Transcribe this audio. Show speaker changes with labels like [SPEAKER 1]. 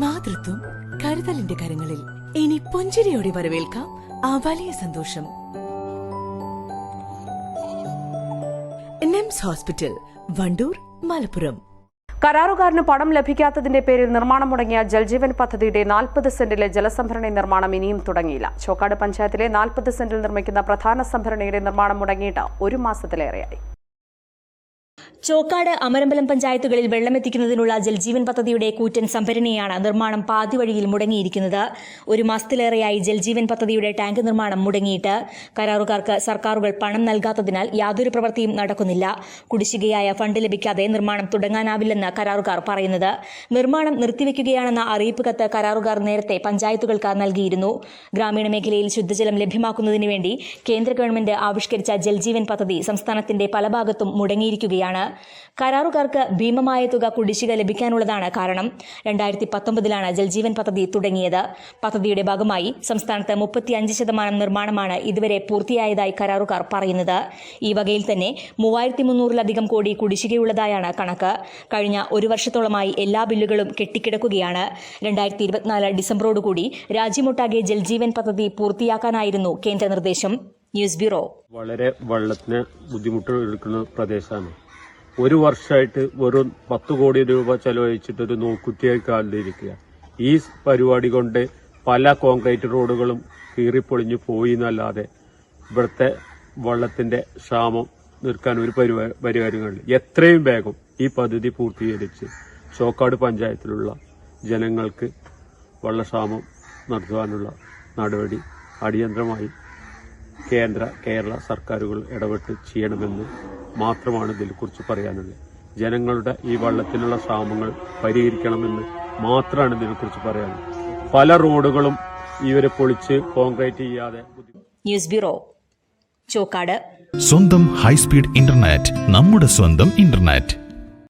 [SPEAKER 1] മാതൃത്വം കരുതലിന്റെ കരങ്ങളിൽ. ഇനി പുഞ്ചിരിയോടെ വരവേൽക്കാം ആ വലിയ സന്തോഷം. NIMS hospital Wandoor Malappuram.
[SPEAKER 2] കരാറുകാരന് പണം ലഭിക്കാത്തതിന്റെ പേരിൽ നിർമ്മാണം മുടങ്ങിയ ജൽജീവൻ പദ്ധതിയുടെ നാൽപ്പത് സെന്റിലെ ജലസംഭരണി നിർമ്മാണം ഇനിയും തുടങ്ങിയില്ല. ചോക്കാട് പഞ്ചായത്തിലെ നാൽപ്പത് സെന്റിൽ നിർമ്മിക്കുന്ന പ്രധാന സംഭരണിയുടെ നിർമ്മാണം മുടങ്ങിയിട്ട് ഒരു മാസത്തിലേറെയായി.
[SPEAKER 3] ചോക്കാട് അമരമ്പലം പഞ്ചായത്തുകളിൽ വെള്ളമെത്തിക്കുന്നതിനുള്ള ജൽജീവൻ പദ്ധതിയുടെ കൂറ്റൻ സംഭരണിയാണ് നിർമ്മാണം പാതിവഴിയിൽ മുടങ്ങിയിരിക്കുന്നത്. ഒരു മാസത്തിലേറെയായി ജൽജീവൻ പദ്ധതിയുടെ ടാങ്ക് നിർമ്മാണം മുടങ്ങിയിട്ട് കരാറുകാർക്ക് സർക്കാരുകൾ പണം നൽകാത്തതിനാൽ യാതൊരു പ്രവൃത്തിയും നടക്കുന്നില്ല. കുടിശ്ശികയായ ഫണ്ട് ലഭിക്കാതെ നിർമ്മാണം തുടങ്ങാനാവില്ലെന്ന് കരാറുകാർ പറയുന്നത്. നിർമ്മാണം നിർത്തിവെക്കുകയാണെന്ന അറിയിപ്പ് കത്ത് കരാറുകാർ നേരത്തെ പഞ്ചായത്തുകൾക്ക് നൽകിയിരുന്നു. ഗ്രാമീണ മേഖലയിൽ ശുദ്ധജലം ലഭ്യമാക്കുന്നതിന് വേണ്ടി കേന്ദ്ര ഗവൺമെന്റ് ആവിഷ്കരിച്ച ജൽജീവൻ പദ്ധതി സംസ്ഥാനത്തിന്റെ പല ഭാഗത്തും മുടങ്ങിയിരിക്കുകയാണ്. കരാറുകാർക്ക് ഭീമമായ തുക കുടിശ്ശിക ലഭിക്കാനുള്ളതാണ് കാരണം. രണ്ടായിരത്തി പത്തൊമ്പതിലാണ് ജൽജീവൻ പദ്ധതി തുടങ്ങിയത്. പദ്ധതിയുടെ ഭാഗമായി സംസ്ഥാനത്ത് മുപ്പത്തിയഞ്ച് ശതമാനം നിർമ്മാണമാണ് ഇതുവരെ പൂർത്തിയായതായി കരാറുകാർ പറയുന്നത്. ഈ വകയിൽ തന്നെ മൂവായിരത്തി മുന്നൂറിലധികം കോടി കുടിശ്ശികയുള്ളതായാണ് കണക്ക്. കഴിഞ്ഞ ഒരു വർഷത്തോളമായി എല്ലാ ബില്ലുകളും കെട്ടിക്കിടക്കുകയാണ്. രണ്ടായിരത്തി ഇരുപത്തിനാല് ഡിസംബറോടുകൂടി രാജ്യമൊട്ടാകെ ജൽജീവൻ പദ്ധതി പൂർത്തിയാക്കാനായിരുന്നു കേന്ദ്ര നിർദ്ദേശം. News bureau.
[SPEAKER 4] വളരെ വെള്ളത്തിന് ബുദ്ധിമുട്ട് എടുക്കുന്ന പ്രദേശമാണ്. ഒരു വർഷമായിട്ട് വെറും പത്ത് കോടി രൂപ ചെലവഴിച്ചിട്ട് ഒരു നോക്കുറ്റിയായി കാലിലിരിക്കുക ഈ പരിപാടി കൊണ്ട് പല കോൺക്രീറ്റ് റോഡുകളും കീറിപ്പൊളിഞ്ഞു പോയി എന്നല്ലാതെ ഇവിടുത്തെ വെള്ളത്തിന്റെ ക്ഷാമം നിൽക്കാൻ ഒരു പരിപാ- പരിഹാരങ്ങളില്ല. എത്രയും വേഗം ഈ പദ്ധതി പൂർത്തീകരിച്ച് ചോക്കാട് പഞ്ചായത്തിലുള്ള ജനങ്ങൾക്ക് വെള്ളക്ഷാമം നടത്തുവാനുള്ള നടപടി അടിയന്തരമായി കേന്ദ്ര കേരള സർക്കാരുകൾ ഇടപെട്ട് ചെയ്യണമെന്ന് മാത്രമാണ് ഇതിനെക്കുറിച്ച് പറയാനുള്ളത്. ജനങ്ങളുടെ ഈ വെള്ളത്തിനുള്ള ക്ഷാമങ്ങൾ പരിഹരിക്കണമെന്ന് മാത്രമാണ് ഇതിനെക്കുറിച്ച് പറയാനുള്ളത്. പല റോഡുകളും ഇവരെ പൊളിച്ച് കോൺക്രീറ്റ് ചെയ്യാതെ
[SPEAKER 3] ന്യൂസ് ബ്യൂറോ ചോക്കാട്.
[SPEAKER 5] സ്വന്തം ഹൈസ്പീഡ് ഇന്റർനെറ്റ് നമ്മുടെ സ്വന്തം ഇന്റർനെറ്റ്.